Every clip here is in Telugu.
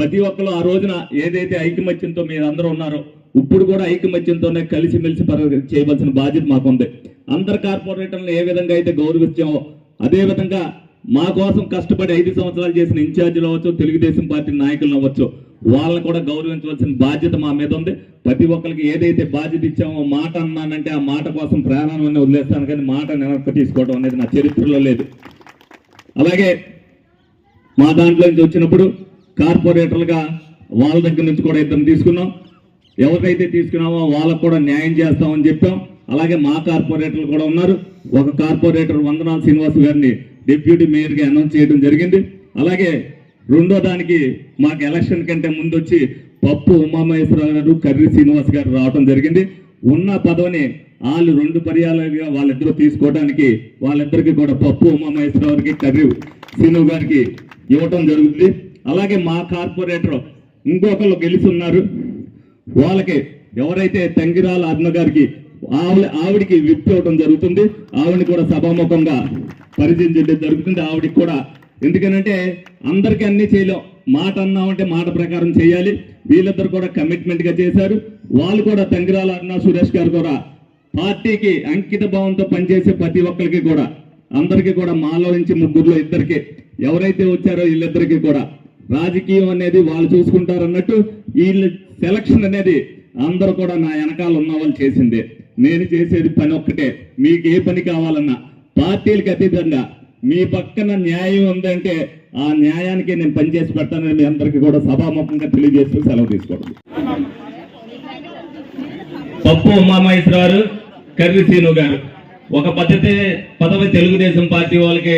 ప్రతి ఒక్కరు ఆ రోజున ఏదైతే ఐకమత్యంతో మీరు అందరూ ఉన్నారో ఇప్పుడు కూడా ఐకమత్యంతోనే కలిసిమెలిసి పర చేయవలసిన బాధ్యత మాకుంది. అందరు కార్పొరేటర్లను ఏ విధంగా అయితే గౌరవించామో అదే విధంగా మా కోసం కష్టపడి ఐదు సంవత్సరాలు చేసిన ఇన్ఛార్జీలు అవ్వచ్చు తెలుగుదేశం పార్టీ నాయకులు అవ్వచ్చు వాళ్ళని కూడా గౌరవించవలసిన బాధ్యత మా మీద ఉంది. ప్రతి ఒక్కరికి ఏదైతే బాధ్యత ఇచ్చామో మాట అన్నానంటే ఆ మాట కోసం ప్రాణాన్ని వదిలేస్తాను కానీ మాట వెనక్కి తీసుకోవడం అనేది నా చరిత్రలో లేదు. అలాగే మా దాంట్లో నుంచి వచ్చినప్పుడు కార్పొరేటర్లుగా వాళ్ళ దగ్గర నుంచి కూడా ఇద్దరు తీసుకున్నాం. ఎవరికైతే తీసుకున్నామో వాళ్ళకు కూడా న్యాయం చేస్తామని చెప్పాం. అలాగే మా కార్పొరేటర్లు కూడా ఉన్నారు. ఒక కార్పొరేటర్ వందనాథ్ శ్రీనివాస్ గారిని డిప్యూటీ మేయర్గా అనౌన్స్ చేయడం జరిగింది. అలాగే రెండో దానికి మాకు ఎలక్షన్ కంటే ముందు వచ్చి పప్పు ఉమామహేశ్వరరావు గారు కర్రి శ్రీనివాస్ గారు రావడం జరిగింది. ఉన్న పదవిని వాళ్ళు రెండు పర్యాలుగా వాళ్ళిద్దరూ తీసుకోవడానికి వాళ్ళిద్దరికి కూడా పప్పు ఉమామహేశ్వరరావు గారికి కర్రి శ్రీను గారికి ఇవ్వటం జరుగుతుంది. అలాగే మా కార్పొరేటర్ ఇంకొకరు గెలిచి ఉన్నారు వాళ్ళకి ఎవరైతే తంగిరాల అరుణ గారికి ఆవిడ ఆవిడికి విప్ ఇవ్వడం జరుగుతుంది. ఆవిడని కూడా సభాముఖంగా పరిచయం చేయడం జరుగుతుంది. ఆవిడికి కూడా ఎందుకనంటే అందరికీ అన్ని చేయలేం. మాట అన్నామంటే మాట ప్రకారం చేయాలి. వీళ్ళిద్దరు కూడా కమిట్మెంట్గా చేశారు. వాళ్ళు కూడా తంగిరాల అరుణ సురేష్ గారు కూడా పార్టీకి అంకిత భావంతో పనిచేసే ప్రతి ఒక్కరికి కూడా అందరికీ కూడా మాలో నుంచి ముగ్గురులో ఇద్దరికి ఎవరైతే వచ్చారో వీళ్ళిద్దరికీ కూడా రాజకీయం అనేది వాళ్ళు చూసుకుంటారు అన్నట్టు వీళ్ళ సెలక్షన్ అనేది అందరూ కూడా నా వెనకాల ఉన్న వాళ్ళు చేసిందే. నేను చేసేది పని ఒక్కటే. మీకు ఏ పని కావాలన్నా పార్టీలకు అతీతంగా మీ పక్కన న్యాయం ఉందంటే ఆ న్యాయానికి నేను పనిచేసి పెడతానని మీ అందరికీ కూడా సభాముఖంగా తెలియజేస్తూ సెలవు తీసుకోవడం. పప్పు ఉమామహేశ్వరరావు కర్రి శ్రీను గారు. ఒక పద్ధతి పదవి తెలుగుదేశం పార్టీ వాళ్ళకి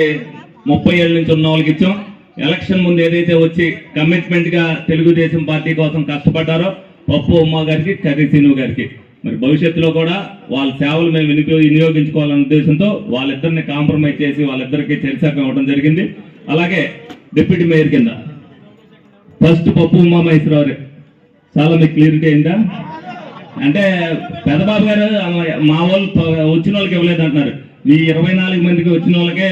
ముప్పై ఏళ్ళ నుంచి ఉన్న వాళ్ళకి ఇచ్చాం. ఎలక్షన్ ముందు ఏదైతే వచ్చి కమిట్మెంట్గా తెలుగుదేశం పార్టీ కోసం కష్టపడ్డారో పప్పు ఉమ్మ గారికి కర్రీ సీను గారికి. మరి భవిష్యత్తులో కూడా వాళ్ళ సేవలు మేము వినియోగ వినియోగించుకోవాలనే ఉద్దేశంతో వాళ్ళిద్దరిని కాంప్రమైజ్ చేసి వాళ్ళిద్దరికి చర్చకు ఇవ్వడం జరిగింది. అలాగే డిప్యూటీ మేయర్ కింద. ఫస్ట్ పప్పు ఉమామహేశ్వరరావు చాలా మీకు క్లియరిటీ అయిందా? అంటే పెద్దబాబు గారు మా వాళ్ళు వచ్చిన వాళ్ళకి ఇవ్వలేదు అంటున్నారు మీ ఇరవై నాలుగు మందికి వచ్చిన వాళ్ళకే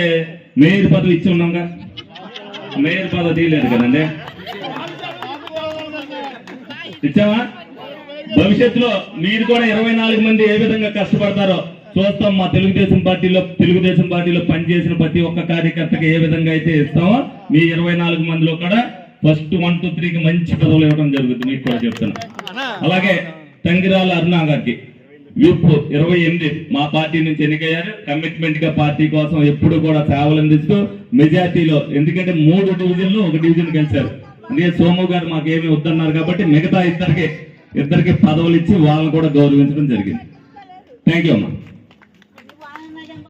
మేయర్ పదవి ఇచ్చి ఉన్నాంగా. మేయర్ పదవి తీయలేదు కదండి ఇచ్చావా భవిష్యత్తులో మీరు కూడా ఇరవై నాలుగు మంది ఏ విధంగా కష్టపడతారో చూస్తాం మా తెలుగుదేశం పార్టీలో తెలుగుదేశం పార్టీలో పనిచేసిన ప్రతి ఒక్క కార్యకర్తకి ఏ విధంగా అయితే ఇస్తామో మీ ఇరవై నాలుగు మందిలో కూడా ఫస్ట్ వన్ టూ త్రీకి మంచి పదవులు ఇవ్వడం జరుగుతుంది మీకు కూడా చెప్తున్నా అలాగే తంగిరాల అరుణా గారికి విప్ ఇరవై ఎనిమిది మా పార్టీ నుంచి ఎన్నికయ్యారు. కమిట్మెంట్గా పార్టీ కోసం ఎప్పుడు కూడా సేవలు అందిస్తూ మెజార్టీలో ఎందుకంటే మూడు డివిజన్లు ఒక డివిజన్ గెలిచారు అందుకే సోము గారు మాకేమీ వద్దన్నారు కాబట్టి మిగతా ఇద్దరికి ఇద్దరికి పదవులు ఇచ్చి వాళ్ళని కూడా గౌరవించడం జరిగింది. థ్యాంక్ యూ అమ్మా.